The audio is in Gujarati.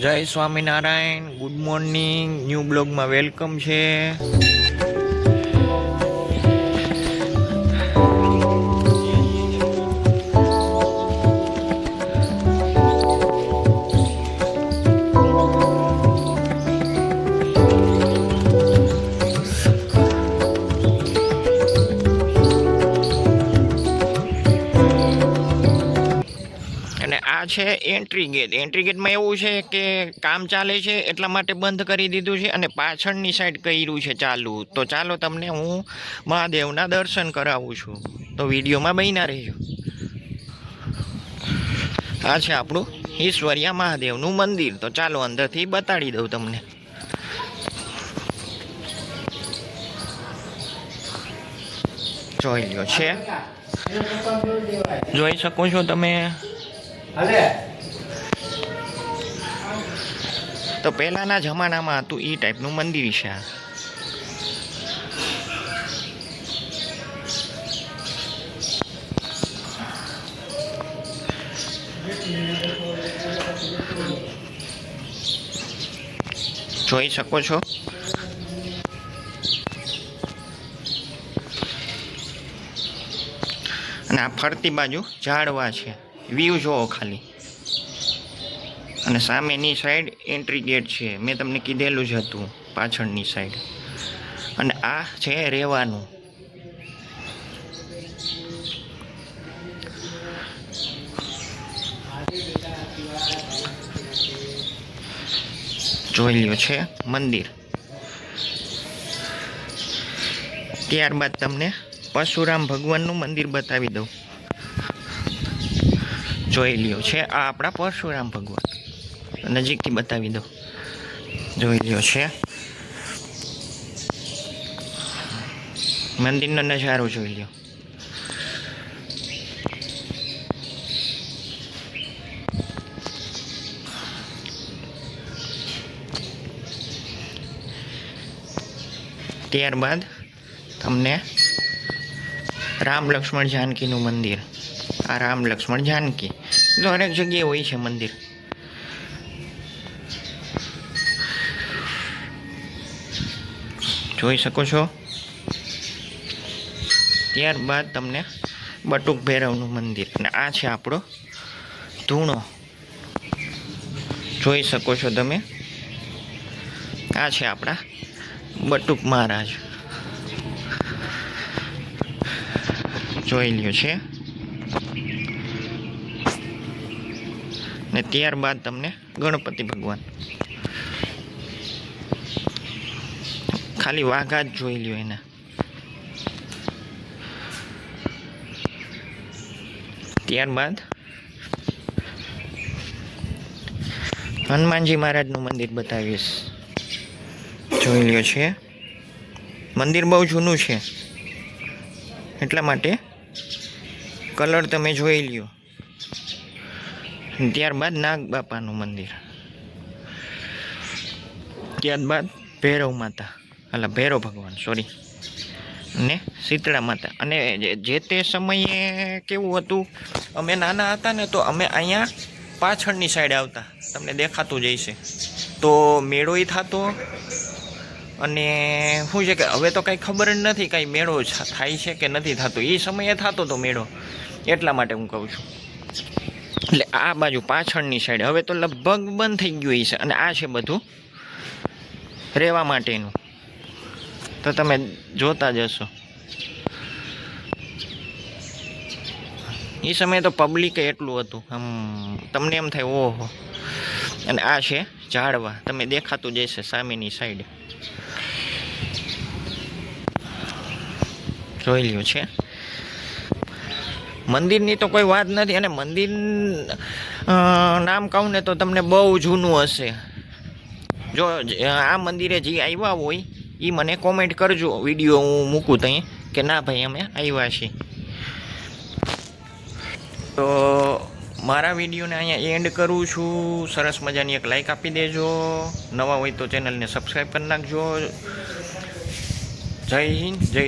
Jai Swaminarayan good morning new બ્લોગમાં વેલકમ છે. આ છે એન્ટ્રી ગેટ એન્ટ્રી ગેટમાં એવું છે કે કામ ચાલે છે, એટલા માટે બંધ કરી દીધું છે અને પાછળની સાઈડ કર્યું છે ચાલુ. તો ચાલો તમને હું મહાદેવના દર્શન કરાવું છું. તો વિડીયોમાં બન્યા રહેજો. આ છે આપણું ઈશ્વરિયા મહાદેવનું મંદિર. તો ચાલો અંદરથી બતાડી દઉં તમને. જોઈ લ્યો છે. જોઈ શકો છો તમે. તો પહેલાના જમાનામાં હતું એ ટાઈપનું મંદિર છે. જોઈ શકો છો. અને આ ફરતી બાજુ ઝાડવા છે. વ્યૂ જોવો ખાલી. અને સામેની સાઈડ એન્ટ્રી ગેટ છે. મેં તમને કીધેલું જ હતું પાછળની સાઈડ અને આ છે રહેવાનું. જોઈ લ્યો છે મંદિર. ત્યારબાદ તમને પરશુરામ ભગવાનનું મંદિર બતાવી દઉં. જોઈ લ્યો. છે, આ આપણા પરશુરામ ભગવાન. નજીકથી બતાવી દો જોઈ લ્યો છે. મંદિરનો નજારો જોઈ લ્યો. ત્યારબાદ તમને રામ લક્ષ્મણ જાનકીનું મંદિર. આ રામ લક્ષ્મણ જાનકી. તો હરેક જગ્યાએ હોય છે મંદિર. જોઈ શકો છો? ત્યારબાદ તમને બટુક ભૈરવનું મંદિર. અને આ છે આપણો ધૂણો. જોઈ શકો છો તમે? આ છે આપણા બટુક મહારાજ. જોઈ લ્યો છે. ને ત્યારબાદ તમને ગણપતિ ભગવાન. ખાલી વાઘા જ જોઈ લ્યો એના. ત્યારબાદ હનુમાનજી મહારાજનું મંદિર બતાવીશ. જોઈ લ્યો છે. મંદિર બહુ જૂનું છે. એટલા માટે કલર તમે જોઈ લ્યો. ત્યારબાદ નાગ બાપાનું મંદિર. ત્યારબાદ ભૈરવ માતા. એટલે ભૈરવ ભગવાન સોરી ને શીતળા માતા. અને જે- તે સમયે કેવું હતું, અમે નાના હતા ને તો અમે અહીંયા પાછળની સાઈડ આવતા. તમને દેખાતું જ હશે. તો મેળોય થતો. અને શું છે કે, હવે તો કાંઈ ખબર જ નથી કાંઈ મેળો થાય છે કે નથી થતો. એ સમયે થતો તો મેળો. એટલા માટે હું કહું છું. એટલે આ બાજુ પાછળની સાઈડ હવે તો લગભગ બંધ થઈ ગયું છે અને આ છે બધું રહેવા માટેનું. તો તમે જોતા જશો એ સમયે તો પબ્લિક એટલું હતું. આમ તમને એમ થાય, ઓહો. અને આ છે ઝાડવા. તમે દેખાતું જશે સામેની સાઈડ જોઈ લ્યો છે. મંદિરની તો કોઈ વાત નથી અને મંદિર નામ કહું ને તો તમને બહુ જૂનું હશે. જો, આ મંદિરે જે આવ્યા હોય એ મને કોમેન્ટ કરજો. વીડિયો હું મૂકું ત્યાં કે ના ભાઈ, અમે આવ્યા છીએ. તો મારા વિડીયોને અહીંયા એન્ડ કરું છું. સરસ મજાની એક લાઇક આપી દેજો. નવા હોય તો ચેનલને સબસ્ક્રાઈબ કરી નાખજો. જય હિન્દ, જય